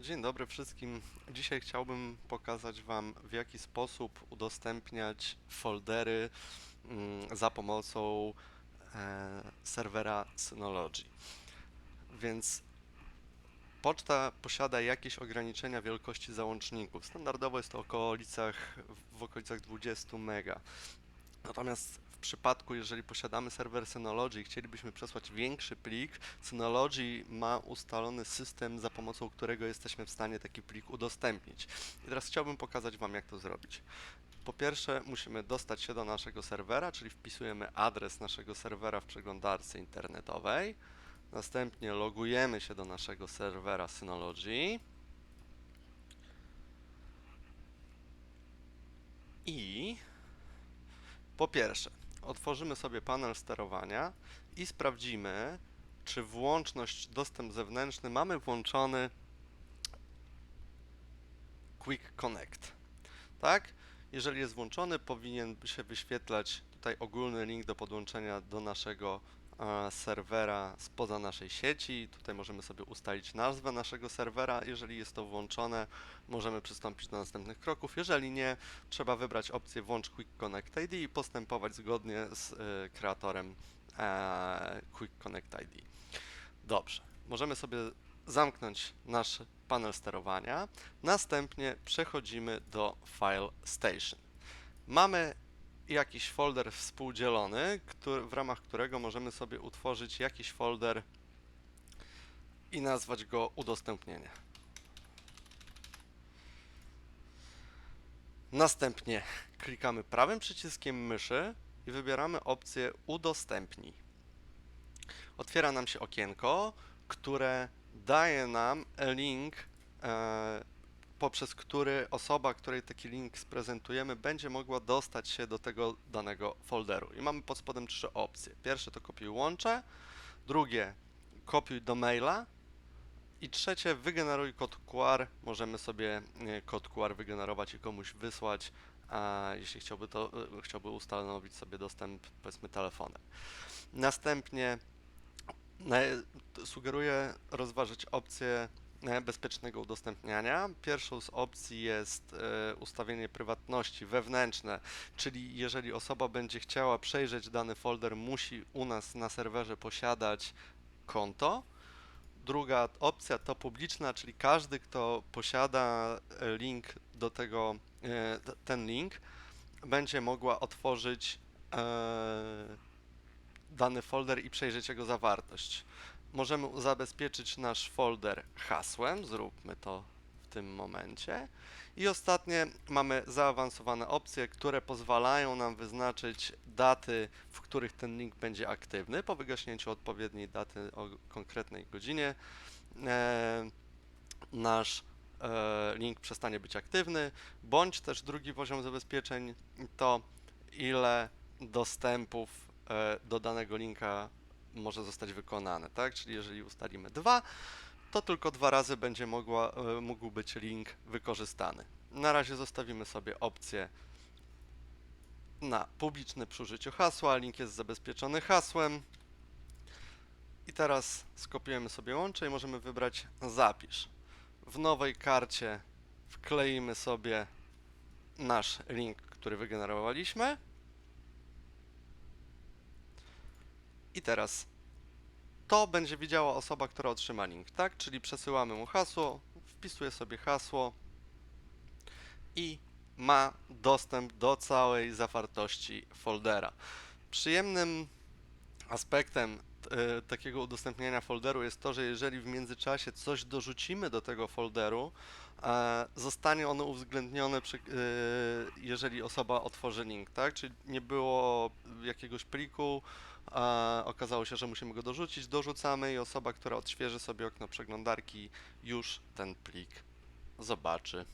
Dzień dobry wszystkim. Dzisiaj chciałbym pokazać Wam, w jaki sposób udostępniać foldery mm, za pomocą e, serwera Synology. Więc poczta posiada jakieś ograniczenia wielkości załączników. Standardowo jest to okolicach, w okolicach 20 mega. Natomiast w przypadku, jeżeli posiadamy serwer Synology i chcielibyśmy przesłać większy plik, Synology ma ustalony system, za pomocą którego jesteśmy w stanie taki plik udostępnić. I teraz chciałbym pokazać Wam, jak to zrobić. Po pierwsze, musimy dostać się do naszego serwera, czyli wpisujemy adres naszego serwera w przeglądarce internetowej. Następnie logujemy się do naszego serwera Synology. I po pierwsze, otworzymy sobie panel sterowania i sprawdzimy, czy włączność dostęp zewnętrzny mamy włączony Quick Connect. Tak? Jeżeli jest włączony, powinien się wyświetlać tutaj ogólny link do podłączenia do naszego serwera spoza naszej sieci. Tutaj możemy sobie ustalić nazwę naszego serwera. Jeżeli jest to włączone, możemy przystąpić do następnych kroków. Jeżeli nie, trzeba wybrać opcję Włącz Quick Connect ID i postępować zgodnie z e, kreatorem e, Quick Connect ID. Dobrze, możemy sobie zamknąć nasz panel sterowania. Następnie przechodzimy do File Station. Mamy jakiś folder współdzielony, który, w ramach którego możemy sobie utworzyć jakiś folder i nazwać go udostępnienie. Następnie klikamy prawym przyciskiem myszy i wybieramy opcję udostępnij. Otwiera nam się okienko, które daje nam link, e, poprzez który osoba, której taki link sprezentujemy, będzie mogła dostać się do tego danego folderu. I mamy pod spodem trzy opcje. Pierwsze to kopiuj łącze, drugie kopiuj do maila i trzecie wygeneruj kod QR. Możemy sobie e, kod QR wygenerować i komuś wysłać, a jeśli chciałby to, e, chciałby ustanowić sobie dostęp powiedzmy telefonem. Następnie na- sugeruję rozważyć opcję e, bezpiecznego udostępniania. Pierwszą z opcji jest e, ustawienie prywatności wewnętrzne, czyli jeżeli osoba będzie chciała przejrzeć dany folder, musi u nas na serwerze posiadać konto. Druga opcja to publiczna, czyli każdy, kto posiada e, link do tego, e, ten link, będzie mogła otworzyć e, dany folder i przejrzeć jego zawartość. Możemy zabezpieczyć nasz folder hasłem, zróbmy to w tym momencie. I ostatnie mamy zaawansowane opcje, które pozwalają nam wyznaczyć daty, w których ten link będzie aktywny. Po wygaśnięciu odpowiedniej daty o konkretnej godzinie e, nasz e, link przestanie być aktywny, bądź też drugi poziom zabezpieczeń to ile dostępów e, do danego linka może zostać wykonane, tak? Czyli jeżeli ustalimy dwa, to tylko dwa razy będzie mogła, e, mógł być link wykorzystany. Na razie zostawimy sobie opcję na publiczne przy użyciu hasła, link jest zabezpieczony hasłem. I teraz skopiujemy sobie łącze i możemy wybrać zapisz. W nowej karcie wkleimy sobie nasz link, który wygenerowaliśmy. I teraz to będzie widziała osoba, która otrzyma link, tak? Czyli przesyłamy mu hasło, wpisuje sobie hasło i ma dostęp do całej zawartości foldera. Przyjemnym aspektem e, takiego udostępniania folderu jest to, że jeżeli w międzyczasie coś dorzucimy do tego folderu, zostanie ono uwzględnione, przy, e, jeżeli osoba otworzy link, tak? Czyli nie było jakiegoś pliku, okazało się, że musimy go dorzucić, dorzucamy i osoba, która odświeży sobie okno przeglądarki, już ten plik zobaczy.